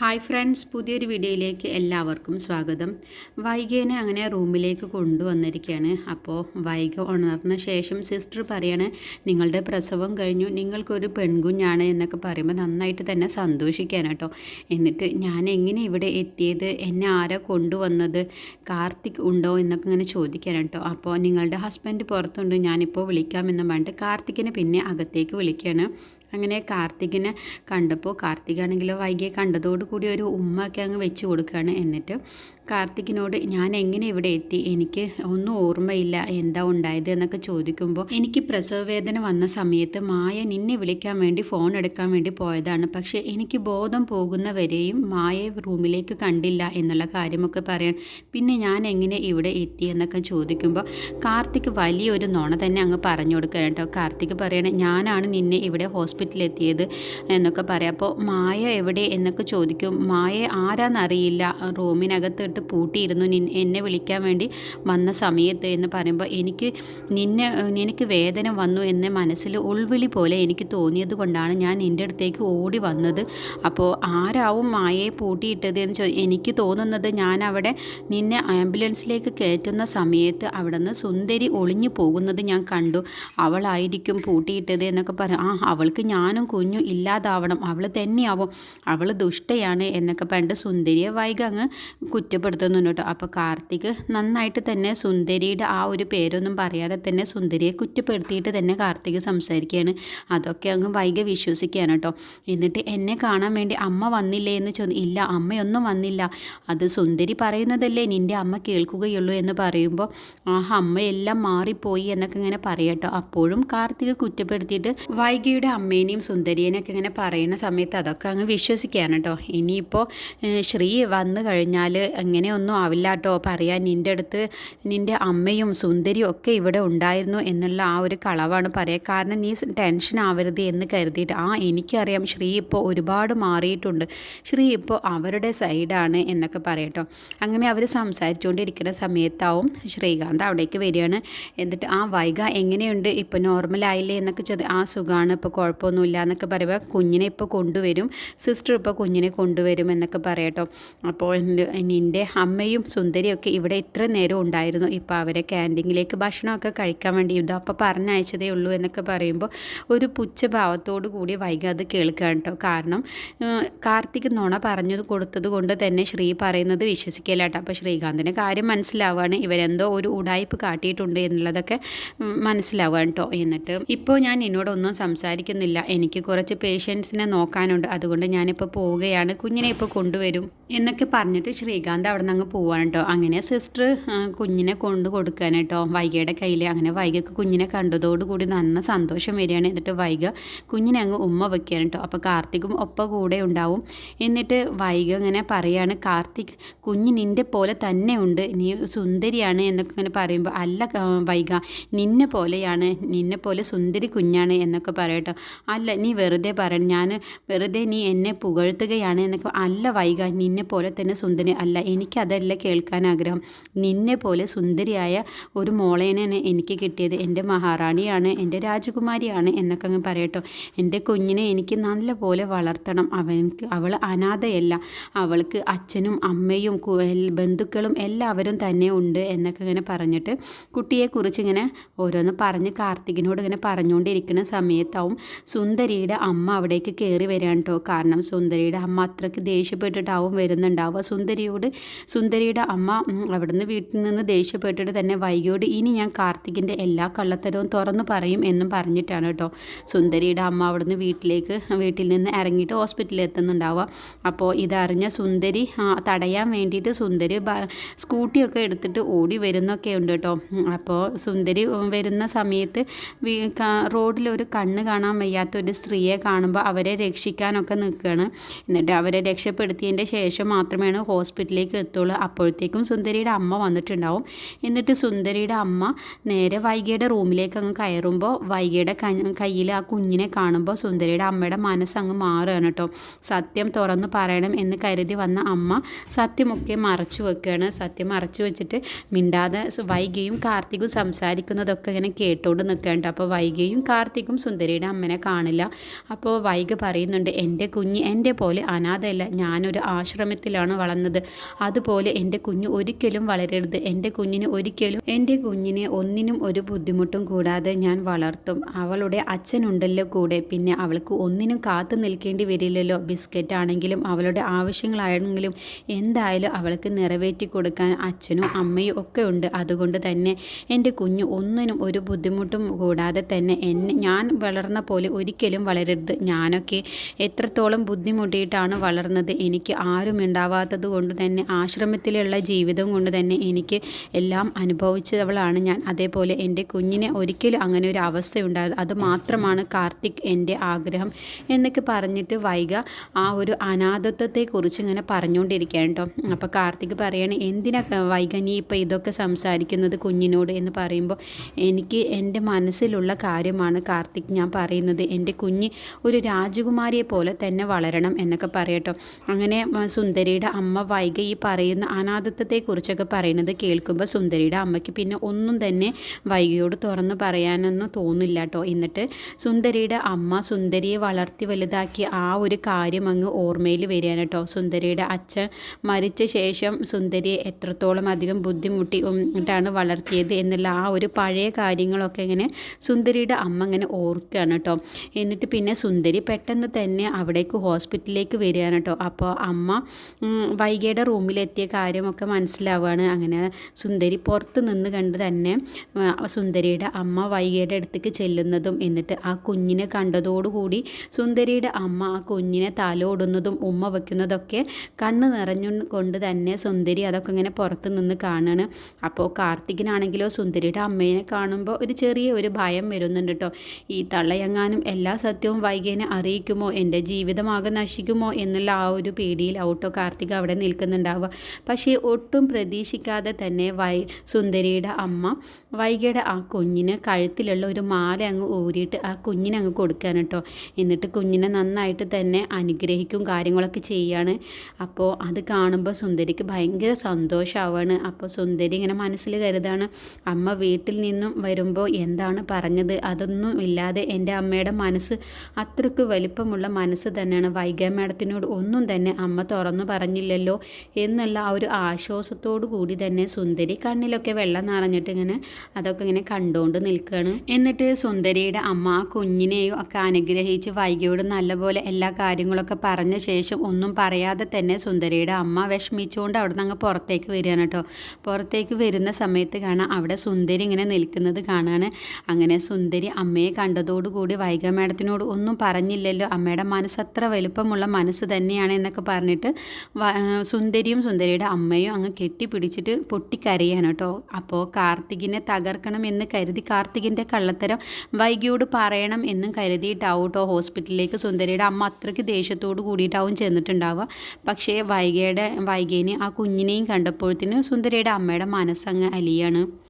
Hi friends പുതിയൊരു വീഡിയോയിലേക്ക് എല്ലാവർക്കും സ്വാഗതം. വൈകേനെ അങ്ങനെ റൂമിലേക്ക് കൊണ്ടുവന്നിരിക്കുകയാണ്. അപ്പോൾ വൈക ഉണർന്ന ശേഷം സിസ്റ്റർ പറയാണ് നിങ്ങളുടെ പ്രസവം കഴിഞ്ഞു നിങ്ങൾക്കൊരു പെൺകുഞ്ഞാണ് എന്നൊക്കെ പറയുമ്പോൾ നന്നായിട്ട് തന്നെ സന്തോഷിക്കാൻ കേട്ടോ എന്നിട്ട് ഞാൻ എങ്ങനെ ഇവിടെ എത്തിയത്? എന്നെ ആരാ കൊണ്ടുവന്നത്? കാർത്തിക് ഉണ്ടോ? എന്നൊക്കെ ഇങ്ങനെ ചോദിക്കാൻ കേട്ടോ അപ്പോൾ നിങ്ങളുടെ ഹസ്ബൻഡ് പുറത്തുണ്ട് ഞാനിപ്പോൾ വിളിക്കാമെന്നും പറഞ്ഞിട്ട് കാർത്തിക്കിനെ പിന്നെ അകത്തേക്ക് വിളിക്കുകയാണ് അങ്ങനെ കാർത്തികിനെ കണ്ടപ്പോൾ കാർത്തികാണെങ്കിലോ വൈകിയെ കണ്ടതോടുകൂടി ഒരു ഉമ്മയൊക്കെ അങ്ങ് വെച്ച് കൊടുക്കുകയാണ്. എന്നിട്ട് കാർത്തികിനോട് ഞാൻ എങ്ങനെ ഇവിടെ എത്തി? എനിക്ക് ഒന്നും ഓർമ്മയില്ല. എന്താ ഉണ്ടായത്? എന്നൊക്കെ ചോദിക്കുമ്പോൾ എനിക്ക് പ്രസവ വേദന വന്ന സമയത്ത് മായ നിന്നെ വിളിക്കാൻ വേണ്ടി ഫോൺ എടുക്കാൻ വേണ്ടി പോയതാണ്. പക്ഷേ എനിക്ക് ബോധം പോകുന്നവരെയും മായയെ റൂമിലേക്ക് കണ്ടില്ല എന്നുള്ള കാര്യമൊക്കെ പറയാൻ പിന്നെ ഞാൻ എങ്ങനെ ഇവിടെ എത്തി? എന്നൊക്കെ ചോദിക്കുമ്പോൾ കാർത്തിക് വലിയൊരു നുണ തന്നെ അങ്ങ് പറഞ്ഞു കൊടുക്കുക കേട്ടോ. കാർത്തിക് പറയണേ ഞാനാണ് നിന്നെ ഇവിടെ ഹോസ്പിറ്റലിൽ എത്തിയത് എന്നൊക്കെ പറയാം. അപ്പോൾ മായ എവിടെ എന്നൊക്കെ ചോദിക്കും. മായ ആരാന്നറിയില്ല. റൂമിനകത്തിട്ട് പൂട്ടിയിരുന്നു. നിൻ എന്നെ വിളിക്കാൻ വേണ്ടി വന്ന സമയത്ത് എന്ന് പറയുമ്പോൾ എനിക്ക് നിന്നെ നിനക്ക് വേദന വന്നു എന്ന മനസ്സിൽ ഉൾവിളി പോലെ എനിക്ക് തോന്നിയത് കൊണ്ടാണ് ഞാൻ നിന്റെ അടുത്തേക്ക് ഓടി വന്നത്. അപ്പോൾ ആരാവും മായയെ പൂട്ടിയിട്ടത് എന്ന് ചോ എനിക്ക് തോന്നുന്നത് ഞാൻ അവിടെ നിന്നെ ആംബുലൻസിലേക്ക് കയറ്റുന്ന സമയത്ത് അവിടെ നിന്ന് സുന്ദരി ഒളിഞ്ഞു പോകുന്നത് ഞാൻ കണ്ടു. അവളായിരിക്കും പൂട്ടിയിട്ടത് എന്നൊക്കെ പറയാം ആ അവൾക്ക് ഞാനും കുഞ്ഞും ഇല്ലാതാവണം. അവൾ തന്നെയാവും. അവൾ ദുഷ്ടയാണ് എന്നൊക്കെ പണ്ട് സുന്ദരിയെ വൈകി അങ്ങ് കുറ്റപ്പെടുത്തുന്നുണ്ട് കേട്ടോ. അപ്പോൾ കാർത്തിക് നന്നായിട്ട് തന്നെ സുന്ദരിയുടെ ആ ഒരു പേരൊന്നും പറയാതെ തന്നെ സുന്ദരിയെ കുറ്റപ്പെടുത്തിയിട്ട് തന്നെ കാർത്തിക് സംസാരിക്കുകയാണ്. അതൊക്കെ അങ്ങ് വൈകി വിശ്വസിക്കുകയാണ് കേട്ടോ. എന്നിട്ട് എന്നെ കാണാൻ വേണ്ടി അമ്മ വന്നില്ലേ എന്ന് ചോദി ഇല്ല അമ്മയൊന്നും വന്നില്ല. അത് സുന്ദരി പറയുന്നതല്ലേ നിന്റെ അമ്മ കേൾക്കുകയുള്ളൂ എന്ന് പറയുമ്പോൾ ആ അമ്മയെല്ലാം മാറിപ്പോയി എന്നൊക്കെ ഇങ്ങനെ പറയട്ടോ അപ്പോഴും കാർത്തിക് കുറ്റപ്പെടുത്തിയിട്ട് വൈകിയുടെ അമ്മേനെയും സുന്ദരിയനൊക്കെ ഇങ്ങനെ പറയുന്ന സമയത്ത് അതൊക്കെ അങ്ങ് വിശ്വസിക്കുകയാണ് കേട്ടോ. ഇനിയിപ്പോൾ ശ്രീ വന്നു കഴിഞ്ഞാൽ അങ്ങനെയൊന്നും ആവില്ല കേട്ടോ. പറയാൻ നിന്റെ അടുത്ത് നിന്റെ അമ്മയും സുന്ദരിയും ഒക്കെ ഇവിടെ ഉണ്ടായിരുന്നു എന്നുള്ള ആ ഒരു കളവാണ് പറയുക കാരണം നീ ടെൻഷൻ ആവരുത് എന്ന് കരുതിയിട്ട് ആ എനിക്കറിയാം ശ്രീ ഇപ്പോൾ ഒരുപാട് മാറിയിട്ടുണ്ട്. ശ്രീ ഇപ്പോൾ അവരുടെ സൈഡാണ് എന്നൊക്കെ പറയട്ടോ അങ്ങനെ അവർ സംസാരിച്ചുകൊണ്ടിരിക്കുന്ന സമയത്താവും ശ്രീകാന്ത് അവിടേക്ക് വരികയാണ്. എന്നിട്ട് ആ വൈക എങ്ങനെയുണ്ട്? ഇപ്പോൾ നോർമലായില്ലേ എന്നൊക്കെ ചോദി ആ സുഖമാണ് ഇപ്പോൾ കുഴപ്പമൊന്നുമില്ല എന്നൊക്കെ പറയുമ്പോൾ കുഞ്ഞിനെ ഇപ്പോൾ കൊണ്ടുവരും സിസ്റ്റർ ഇപ്പോൾ കുഞ്ഞിനെ കൊണ്ടുവരും എന്നൊക്കെ പറയട്ടോ. അപ്പോൾ നിന്റെ അമ്മയും സുന്ദരിയൊക്കെ ഇവിടെ ഇത്ര നേരം ഉണ്ടായിരുന്നു. ഇപ്പോൾ അവരെ ക്യാന്റീനിലേക്ക് ഭക്ഷണമൊക്കെ കഴിക്കാൻ വേണ്ടി ഇതാ അപ്പോൾ പറഞ്ഞയച്ചതേ ഉള്ളൂ എന്നൊക്കെ പറയുമ്പോൾ ഒരു പുച്ഛഭാവത്തോടു കൂടി വൈകാതെ കേൾക്കുകയാണ് കേട്ടോ. കാരണം കാർത്തിക് നുണ പറഞ്ഞു കൊടുത്തത് കൊണ്ട് തന്നെ ശ്രീ പറയുന്നത് വിശ്വസിക്കില്ല കേട്ടോ. അപ്പോൾ ശ്രീകാന്തിന്റെ കാര്യം മനസ്സിലാവുകയാണ്. ഇവരെന്തോ ഒരു ഉടായ്പ് കാട്ടിയിട്ടുണ്ട് എന്നുള്ളതൊക്കെ മനസ്സിലാവുകയാണ് കേട്ടോ. എന്നിട്ട് ഇപ്പോൾ ഞാൻ എന്നോടൊന്നും സംസാരിക്കുന്നില്ല. എനിക്ക് കുറച്ച് പേഷ്യൻസിനെ നോക്കാനുണ്ട്. അതുകൊണ്ട് ഞാനിപ്പോൾ പോവുകയാണ്. കുഞ്ഞിനെ ഇപ്പോൾ കൊണ്ടുവരും. എന്നൊക്കെ പറഞ്ഞിട്ട് ശ്രീകാന്ത് അവിടെ നിന്ന് അങ്ങ് പോവാണ് കേട്ടോ. അങ്ങനെ സിസ്റ്റർ കുഞ്ഞിനെ കൊണ്ട് കൊടുക്കാൻ കേട്ടോ. വൈകയുടെ കയ്യിൽ അങ്ങനെ വൈകക്ക് കുഞ്ഞിനെ കണ്ടതോടുകൂടി നന്ന സന്തോഷം വരികയാണ്. എന്നിട്ട് വൈക കുഞ്ഞിനെ അങ്ങ് ഉമ്മ വെക്കുകയാണ് കേട്ടോ. അപ്പോൾ കാർത്തികും ഒപ്പം കൂടെ ഉണ്ടാവും. എന്നിട്ട് വൈക ഇങ്ങനെ പറയാണ് കാർത്തിക് കുഞ്ഞ് നിന്റെ പോലെ തന്നെ ഉണ്ട്. നീ സുന്ദരിയാണ് എന്നൊക്കെ ഇങ്ങനെ പറയുമ്പോൾ അല്ല വൈഗ നിന്നെ പോലെയാണ്. നിന്നെ പോലെ സുന്ദരി കുഞ്ഞാണ് എന്നൊക്കെ പറയട്ടോ അല്ല നീ വെറുതെ പറയണം ഞാൻ വെറുതെ നീ എന്നെ പുകഴ്ത്തുകയാണ് എന്നൊക്കെ അല്ല വൈക നിന്നെ പോലെ തന്നെ സുന്ദരി അല്ല എനിക്കതല്ല കേൾക്കാൻ ആഗ്രഹം. നിന്നെ പോലെ സുന്ദരിയായ ഒരു മോളേനാണ് എനിക്ക് കിട്ടിയത്. എന്റെ മഹാറാണിയാണ് എന്റെ രാജകുമാരിയാണ് എന്നൊക്കെ അങ്ങ് പറയട്ടോ. എന്റെ കുഞ്ഞിനെ എനിക്ക് നല്ല പോലെ വളർത്തണം. അവനക്ക് അവൾ അനാഥയല്ല. അവൾക്ക് അച്ഛനും അമ്മയും ബന്ധുക്കളും എല്ലാവരും തന്നെ ഉണ്ട് എന്നൊക്കെ ഇങ്ങനെ പറഞ്ഞിട്ട് കുട്ടിയെക്കുറിച്ച് ഇങ്ങനെ ഓരോന്ന് പറഞ്ഞ് കാർത്തികിനോട് ഇങ്ങനെ പറഞ്ഞുകൊണ്ടിരിക്കുന്ന സമയത്താവും സുന്ദരിയുടെ അമ്മ അവിടേക്ക് കയറി വരികയാണ് കേട്ടോ കാരണം സുന്ദരിയുടെ അമ്മ അത്രയ്ക്ക് ദേഷ്യപ്പെട്ടിട്ടാവും വരുന്നുണ്ടാവുക. സുന്ദരിയോട് സുന്ദരിയുടെ അമ്മ അവിടുന്ന് വീട്ടിൽ നിന്ന് ദേഷ്യപ്പെട്ടിട്ട് തന്നെ വൈകിയോട് ഇനി ഞാൻ കാർത്തികിന്റെ എല്ലാ കള്ളത്തരവും തുറന്നു പറയും എന്നും പറഞ്ഞിട്ടാണ് കേട്ടോ. സുന്ദരിയുടെ അമ്മ അവിടുന്ന് വീട്ടിലേക്ക് വീട്ടിൽ നിന്ന് ഇറങ്ങിയിട്ട് ഹോസ്പിറ്റലിൽ എത്തുന്നുണ്ടാവുക. അപ്പോൾ ഇതറിഞ്ഞ സുന്ദരി തടയാൻ വേണ്ടിയിട്ട് സുന്ദരി സ്കൂട്ടിയൊക്കെ എടുത്തിട്ട് ഓടി വരുന്നൊക്കെ ഉണ്ട് കേട്ടോ. അപ്പോൾ സുന്ദരി വരുന്ന സമയത്ത് റോഡിൽ ഒരു കണ്ണ് കാണാൻ വയ്യാത്ത ഒരു സ്ത്രീയെ കാണുമ്പോൾ അവരെ രക്ഷിക്കാനൊക്കെ നിൽക്കുകയാണ് എന്നിട്ട് അവരെ രക്ഷപ്പെടുത്തിയതിന്റെ ശേഷം ശേഷം മാത്രമേ ഹോസ്പിറ്റലിലേക്ക് എത്തുള്ളൂ. അപ്പോഴത്തേക്കും സുന്ദരിയുടെ അമ്മ വന്നിട്ടുണ്ടാവും. എന്നിട്ട് സുന്ദരിയുടെ അമ്മ നേരെ വൈകിയുടെ റൂമിലേക്ക് അങ്ങ് കയറുമ്പോൾ വൈകിയുടെ കയ്യിൽ ആ കുഞ്ഞിനെ കാണുമ്പോൾ സുന്ദരിയുടെ അമ്മയുടെ മനസ്സങ്ങ് മാറുകയാണ് കേട്ടോ. സത്യം തുറന്നു പറയണം എന്ന് കരുതി വന്ന അമ്മ സത്യമൊക്കെ മറച്ചു വെക്കുകയാണ്. സത്യം മറച്ചു വെച്ചിട്ട് മിണ്ടാതെ വൈകിയും കാർത്തികും സംസാരിക്കുന്നതൊക്കെ ഇങ്ങനെ കേട്ടോണ്ട് നിൽക്കുകയാണ് അപ്പോൾ വൈകിയും കാർത്തികും സുന്ദരിയുടെ അമ്മനെ കാണില്ല. അപ്പോൾ വൈകി പറയുന്നുണ്ട് എന്റെ കുഞ്ഞ് എന്റെ പോലെ അനാഥയല്ല. ഞാനൊരു ആശ്രമത്തിലാണ് വളർന്നത്. അതുപോലെ എന്റെ കുഞ്ഞ് ഒരിക്കലും വളരരുത്. എന്റെ കുഞ്ഞിന് ഒരിക്കലും എന്റെ കുഞ്ഞിനെ ഒന്നിനും ഒരു ബുദ്ധിമുട്ടും കൂടാതെ ഞാൻ വളർത്തും. അവളുടെ അച്ഛനുണ്ടല്ലോ കൂടെ. പിന്നെ അവൾക്ക് ഒന്നിനും കാത്തു നിൽക്കേണ്ടി വരില്ലല്ലോ. ബിസ്ക്കറ്റ് ആണെങ്കിലും അവളുടെ ആവശ്യങ്ങളാണെങ്കിലും എന്തായാലും അവൾക്ക് നിറവേറ്റി കൊടുക്കാൻ അച്ഛനും അമ്മയും ഒക്കെ ഉണ്ട്. അതുകൊണ്ട് തന്നെ എന്റെ കുഞ്ഞ് ഒന്നിനും ഒരു ബുദ്ധിമുട്ടും കൂടാതെ തന്നെ എന്നെ ഞാൻ വളർന്ന പോലെ ഒരിക്കലും വളരരുത്. ഞാനൊക്കെ എത്രത്തോളം ബുദ്ധിമുട്ടിയിട്ടാണ് വളർന്നത്. എനിക്ക് ആരും ഉണ്ടാവാത്തത് കൊണ്ട് തന്നെ ആശ്രമത്തിലുള്ള ജീവിതം കൊണ്ട് തന്നെ എനിക്ക് എല്ലാം അനുഭവിച്ചവളാണ് ഞാൻ. അതേപോലെ എന്റെ കുഞ്ഞിനെ ഒരിക്കലും അങ്ങനെ ഒരു അവസ്ഥ ഉണ്ടായത് അത് മാത്രമാണ് കാർത്തിക് എന്റെ ആഗ്രഹം എന്നൊക്കെ പറഞ്ഞിട്ട് വൈക ആ ഒരു അനാഥത്വത്തെക്കുറിച്ച് ഇങ്ങനെ പറഞ്ഞുകൊണ്ടിരിക്കുകയാണ് കേട്ടോ. അപ്പോൾ കാർത്തിക് പറയാണ് എന്തിനാ വൈക നീ ഇപ്പോൾ ഇതൊക്കെ സംസാരിക്കുന്നത് കുഞ്ഞിനോട്? എന്ന് പറയുമ്പോൾ എനിക്ക് എന്റെ മനസ്സിലുള്ള കാര്യമാണ് കാർത്തിക് ഞാൻ പറയുന്നത്. എന്റെ കുഞ്ഞ് ഒരു രാജകുമാരിയെ പോലെ തന്നെ വളരണം എന്നൊക്കെ പറയട്ടോ അങ്ങനെ സുന്ദരിയുടെ അമ്മ വൈക ഈ പറയുന്ന അനാഥത്വത്തെക്കുറിച്ചൊക്കെ പറയുന്നത് കേൾക്കുമ്പോൾ സുന്ദരിയുടെ അമ്മയ്ക്ക് പിന്നെ ഒന്നും തന്നെ വൈകയോട് തുറന്നു പറയാനൊന്നും തോന്നില്ല കേട്ടോ എന്നിട്ട് സുന്ദരിയുടെ അമ്മ സുന്ദരിയെ വളർത്തി വലുതാക്കി ആ ഒരു കാര്യം അങ്ങ് ഓർമ്മയിൽ വരികയാണ് കേട്ടോ സുന്ദരിയുടെ അച്ഛൻ മരിച്ച ശേഷം സുന്ദരിയെ എത്രത്തോളം അധികം ബുദ്ധിമുട്ടി ട്ടാണ് വളർത്തിയത് എന്നുള്ള ആ ഒരു പഴയ കാര്യങ്ങളൊക്കെ ഇങ്ങനെ സുന്ദരിയുടെ അമ്മ ഇങ്ങനെ ഓർക്കുകയാണ് കേട്ടോ എന്നിട്ട് പിന്നെ സുന്ദരി പെട്ടെന്ന് തന്നെ അവിടേക്ക് ഹോസ്പിറ്റലിലേക്ക് വരികയാണ് കേട്ടോ അപ്പോൾ അമ്മ വൈകിയുടെ റൂമിലെത്തിയ കാര്യമൊക്കെ മനസ്സിലാവുകയാണ് അങ്ങനെ സുന്ദരി പുറത്ത് നിന്ന് കണ്ട് തന്നെ സുന്ദരിയുടെ അമ്മ വൈകിയുടെ അടുത്തേക്ക് ചെല്ലുന്നതും എന്നിട്ട് ആ കുഞ്ഞിനെ കണ്ടതോടുകൂടി സുന്ദരിയുടെ അമ്മ ആ കുഞ്ഞിനെ തലോടുന്നതും ഉമ്മ വയ്ക്കുന്നതൊക്കെ കണ്ണ് നിറഞ്ഞു കൊണ്ട് തന്നെ സുന്ദരി അതൊക്കെ ഇങ്ങനെ പുറത്ത് നിന്ന് കാണുകയാണ് അപ്പോൾ കാർത്തികിനാണെങ്കിലോ സുന്ദരിയുടെ അമ്മയെ കാണുമ്പോൾ ഒരു ചെറിയ ഒരു ഭയം വരുന്നുണ്ട് കേട്ടോ ഈ തള്ളയങ്ങാനും എല്ലാ സത്യവും വൈഗേനെ അറിയിക്കുമോ? എന്റെ ജീവിതമാകെ നശിക്കുമോ? എന്നുള്ള ആ ഒരു പേടിയിൽ ഔട്ടോ കാർത്തിക അവിടെ നിൽക്കുന്നുണ്ടാവുക. പക്ഷേ ഒട്ടും പ്രതീക്ഷിക്കാതെ തന്നെ വൈ സുന്ദരിയുടെ അമ്മ വൈകിയുടെ ആ കുഞ്ഞിന് കഴുത്തിലുള്ള ഒരു മാല അങ്ങ് ഊരിയിട്ട് ആ കുഞ്ഞിനെ അങ്ങ് കൊടുക്കാൻ കേട്ടോ. എന്നിട്ട് കുഞ്ഞിനെ നന്നായിട്ട് തന്നെ അനുഗ്രഹിക്കും കാര്യങ്ങളൊക്കെ ചെയ്യാണ്. അപ്പോൾ അത് കാണുമ്പോൾ സുന്ദരിക്ക് ഭയങ്കര സന്തോഷമാവാണ് അപ്പോൾ സുന്ദരി ഇങ്ങനെ മനസ്സിൽ കരുതാണ് അമ്മ വീട്ടിൽ നിന്നും വരുമ്പോൾ എന്താണ് പറഞ്ഞത്? അതൊന്നും ഇല്ലാതെ എന്റെ അമ്മയുടെ മനസ്സ് അത്രയ്ക്ക് വലിപ്പമുള്ള മനസ്സ് തന്നെയാണ്. വൈഗ മേഡത്തിനോട് ഒന്നും തന്നെ അമ്മ തുറന്നു പറഞ്ഞില്ലല്ലോ എന്നുള്ള ആ ഒരു ആശ്വാസത്തോടു കൂടി തന്നെ സുന്ദരി കണ്ണിലൊക്കെ വെള്ളം നിറഞ്ഞിട്ട് ഇങ്ങനെ അതൊക്കെ ഇങ്ങനെ കണ്ടുകൊണ്ട് നിൽക്കുകയാണ് എന്നിട്ട് സുന്ദരിയുടെ അമ്മ ആ കുഞ്ഞിനെയും ഒക്കെ അനുഗ്രഹിച്ച് വൈകിയോട് നല്ലപോലെ എല്ലാ കാര്യങ്ങളൊക്കെ പറഞ്ഞ ശേഷം ഒന്നും പറയാതെ തന്നെ സുന്ദരിയുടെ അമ്മ വിഷമിച്ചുകൊണ്ട് അവിടെ നിന്ന് അങ്ങ് പുറത്തേക്ക് വരികയാണ് കേട്ടോ. പുറത്തേക്ക് വരുന്ന സമയത്ത് കാണാം അവിടെ സുന്ദരി ഇങ്ങനെ നിൽക്കുന്നത് കാണുകയാണ് അങ്ങനെ സുന്ദരി അമ്മയെ കണ്ടതോടുകൂടി വൈഗ മേഡത്തിനോട് ഒന്നും പറഞ്ഞില്ലല്ലോ. അമ്മയുടെ മനസ്സ് അത്ര വലുപ്പമുള്ള മനസ്സ് തന്നെയാണ് എന്നൊക്കെ പറഞ്ഞിട്ട് സുന്ദരിയും സുന്ദരിയുടെ അമ്മയും അങ്ങ് കെട്ടിപ്പിടിച്ചിട്ട് പൊട്ടിക്കരയാണ് കേട്ടോ. അപ്പോൾ കാർത്തികിനെ തകർക്കണം എന്ന് കരുതി കാർത്തികിന്റെ കള്ളത്തരം വൈകിയോട് പറയണം എന്നും കരുതിയിട്ടാവും കേട്ടോ ഹോസ്പിറ്റലിലേക്ക് സുന്ദരിയുടെ അമ്മ അത്രയ്ക്ക് ദേഷ്യത്തോട് കൂടിയിട്ടാവും ചെന്നിട്ടുണ്ടാവുക. പക്ഷേ വൈകയുടെ വൈകേനെ ആ കുഞ്ഞിനെയും കണ്ടപ്പോഴത്തേന് സുന്ദരിയുടെ അമ്മയുടെ മനസ്സങ്ങ് അലിയാണ്.